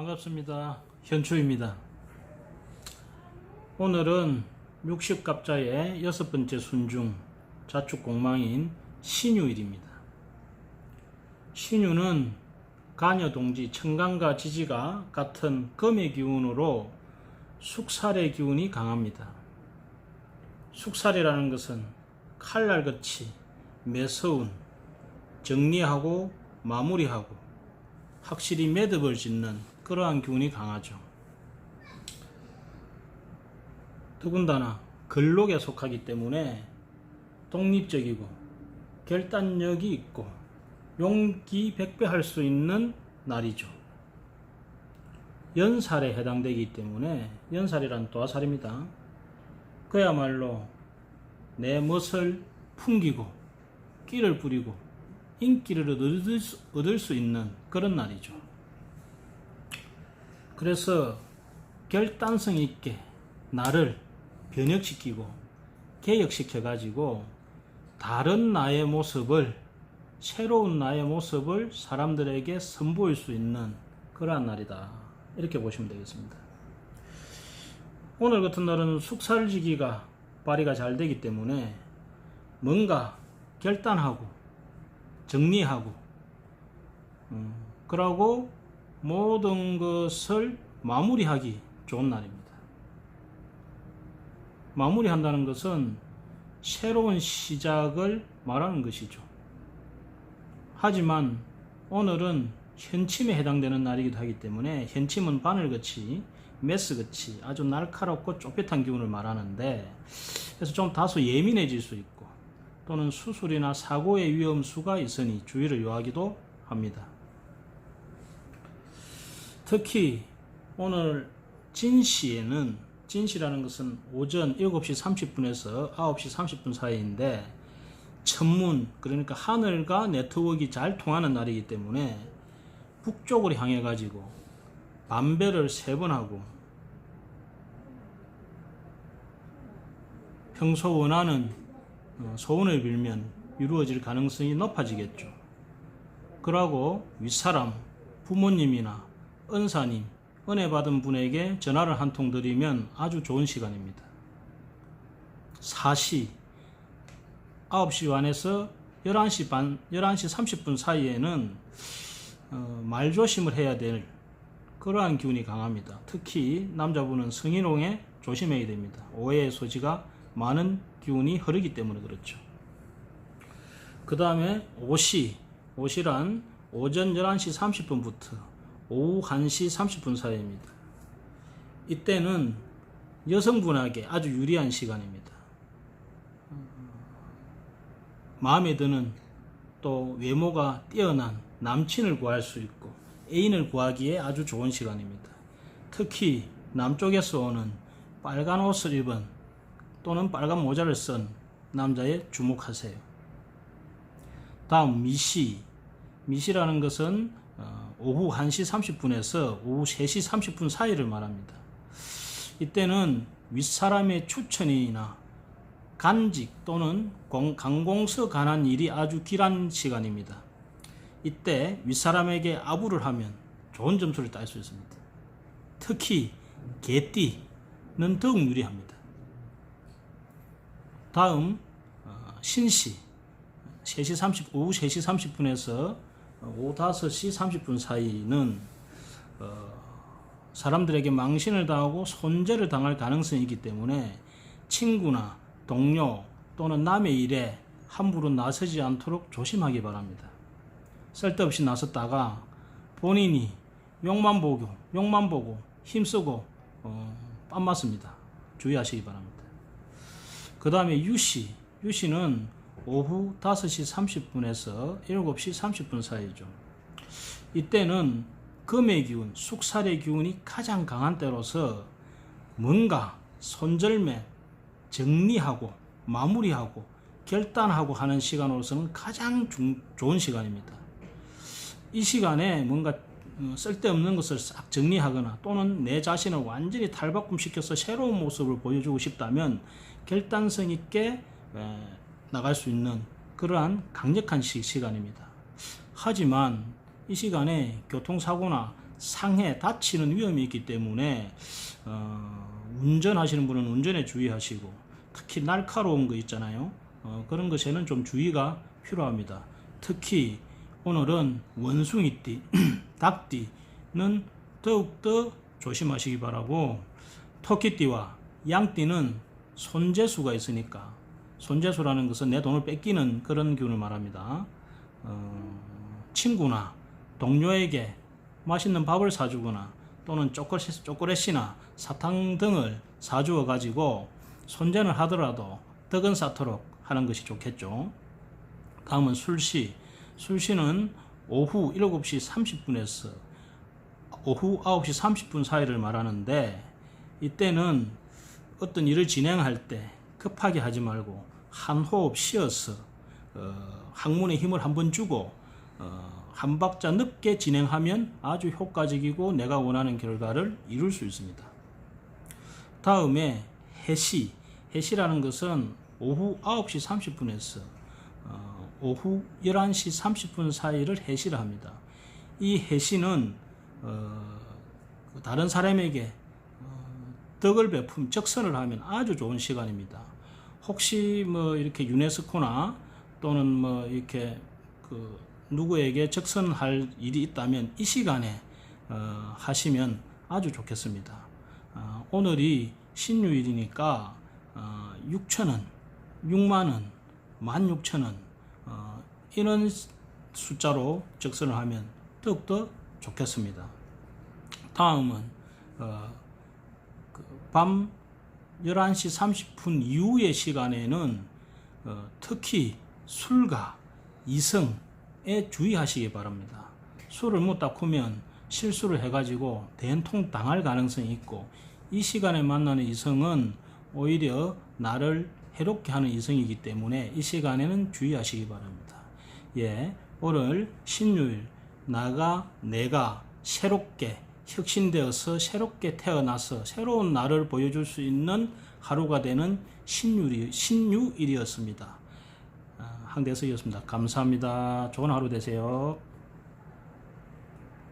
반갑습니다. 현초입니다. 오늘은 60갑자의 여섯 번째 순중 자축 공망인 신유일입니다. 신유는 간여동지 청강과 지지가 같은 금의 기운으로 숙살의 기운이 강합니다. 숙살이라는 것은 칼날같이 매서운 정리하고 마무리하고 확실히 매듭을 짓는 그러한 기운이 강하죠. 더군다나 근록에 속하기 때문에 독립적이고 결단력이 있고 용기 백배할 수 있는 날이죠. 연살에 해당되기 때문에 연살이란 도화살입니다. 그야말로 내 멋을 풍기고 끼를 부리고 인기를 얻을 수, 얻을 수 있는 그런 날이죠. 그래서 결단성 있게 나를 변혁시키고 개혁시켜 가지고 다른 나의 모습을 새로운 나의 모습을 사람들에게 선보일 수 있는 그러한 날이다. 이렇게 보시면 되겠습니다. 오늘 같은 날은 숙살지기가 발휘가 잘 되기 때문에 뭔가 결단하고 정리하고 음, 그러고 모든 것을 마무리하기 좋은 날입니다. 마무리한다는 것은 새로운 시작을 말하는 것이죠. 하지만 오늘은 현침에 해당되는 날이기도 하기 때문에 현침은 바늘같이 메스같이 아주 날카롭고 쫄깃한 기운을 말하는데 그래서 좀 다소 예민해질 수 있고 또는 수술이나 사고의 위험수가 있으니 주의를 요하기도 합니다. 특히 오늘 진시에는 진시라는 것은 오전 7시 30분에서 9시 30분 사이인데 천문 그러니까 하늘과 네트워크가 잘 통하는 날이기 때문에 북쪽으로 향해 가지고 반배를 세 번 하고 평소 원하는 어, 소원을 빌면 이루어질 가능성이 높아지겠죠. 그러고 윗사람, 부모님이나 은사님, 은혜 받은 분에게 전화를 한 통 드리면 아주 좋은 시간입니다. 4시, 9시 반에서 11시 반, 11시 30분 사이에는 어, 말 조심을 해야 될 그러한 기운이 강합니다. 특히 남자분은 성인홍에 조심해야 됩니다. 오해의 소지가 많은 기운이 흐르기 때문에 그렇죠. 그 다음에 5시, 5시란 오전 11시 30분부터 오후 1시 30분 사이입니다. 이때는 여성분에게 아주 유리한 시간입니다. 마음에 드는 또 외모가 뛰어난 남친을 구할 수 있고 애인을 구하기에 아주 좋은 시간입니다. 특히 남쪽에서 오는 빨간 옷을 입은 또는 빨간 모자를 쓴 남자에 주목하세요. 다음 미시. 미시라는 것은 어, 오후 1시 30분에서 오후 3시 30분 사이를 말합니다. 이때는 윗사람의 추천이나 간직 또는 공, 강공서 관한 일이 아주 길한 시간입니다. 이때 윗사람에게 아부를 하면 좋은 점수를 딸 수 있습니다. 특히 개띠는 더욱 유리합니다. 다음 어, 신시 3시 30 오후 3시 30분에서 오후 5시 30분 사이는 어, 사람들에게 망신을 당하고 손재를 당할 가능성이 있기 때문에 친구나 동료 또는 남의 일에 함부로 나서지 않도록 조심하기 바랍니다. 쓸데없이 나섰다가 본인이 욕만 보고 욕만 보고 힘쓰고 어, 빰 맞습니다. 주의하시기 바랍니다. 그 다음에 유시 유시는 오후 5시 30분에서 7시 30분 사이죠. 이때는 금의 기운, 숙살의 기운이 가장 강한 때로서 뭔가 손절매, 정리하고 마무리하고 결단하고 하는 시간으로서는 가장 중, 좋은 시간입니다. 이 시간에 뭔가 어, 쓸데없는 것을 싹 정리하거나 또는 내 자신을 완전히 탈바꿈시켜서 새로운 모습을 보여주고 싶다면 결단성 있게 에, 나갈 수 있는 그러한 강력한 시, 시간입니다. 하지만 이 시간에 교통사고나 상해 다치는 위험이 있기 때문에 어, 운전하시는 분은 운전에 주의하시고 특히 날카로운 거 있잖아요. 어, 그런 것에는 좀 주의가 필요합니다. 특히 오늘은 원숭이띠, 닭띠는 더욱더 조심하시기 바라고 토끼띠와 양띠는 손재수가 있으니까 손재수라는 것은 내 돈을 뺏기는 그런 기운을 말합니다. 어, 친구나 동료에게 맛있는 밥을 사주거나 또는 초콜릿, 초콜릿이나 사탕 등을 사주어 가지고 손전을 하더라도 떡은 쌓도록 하는 것이 좋겠죠. 다음은 술시. 술시는 오후 7시 30분에서 오후 9시 30분 사이를 말하는데 이때는 어떤 일을 진행할 때 급하게 하지 말고 한 호흡 쉬어서 어, 항문에 힘을 한번 주고 어, 한 박자 늦게 진행하면 아주 효과적이고 내가 원하는 결과를 이룰 수 있습니다. 다음에 해시. 해시라는 것은 오후 9시 30분에서 어, 오후 11시 30분 사이를 해시를 합니다. 이 해시는 어, 그 다른 사람에게 어, 덕을 베품 적선을 하면 아주 좋은 시간입니다. 혹시 뭐 이렇게 유네스코나 또는 뭐 이렇게 그 누구에게 적선할 일이 있다면 이 시간에 어, 하시면 아주 좋겠습니다. 어, 오늘이 신유일이니까 어, 6천원, 6만원, 16,000원 어, 이런 숫자로 적선을 하면 더욱더 좋겠습니다. 다음은 어, 그 밤 11시 30분 이후의 시간에는 어, 특히 술과 이성에 주의하시기 바랍니다. 술을 먹다 크면 실수를 해가지고 된통 당할 가능성이 있고 이 시간에 만나는 이성은 오히려 나를 해롭게 하는 이성이기 때문에 이 시간에는 주의하시기 바랍니다. 예, 오늘 신유일 나가 내가 새롭게 혁신되어서 새롭게 태어나서 새로운 나를 보여줄 수 있는 하루가 되는 신유일, 신유일이었습니다. 아, 항대석이었습니다. 감사합니다. 좋은 하루 되세요.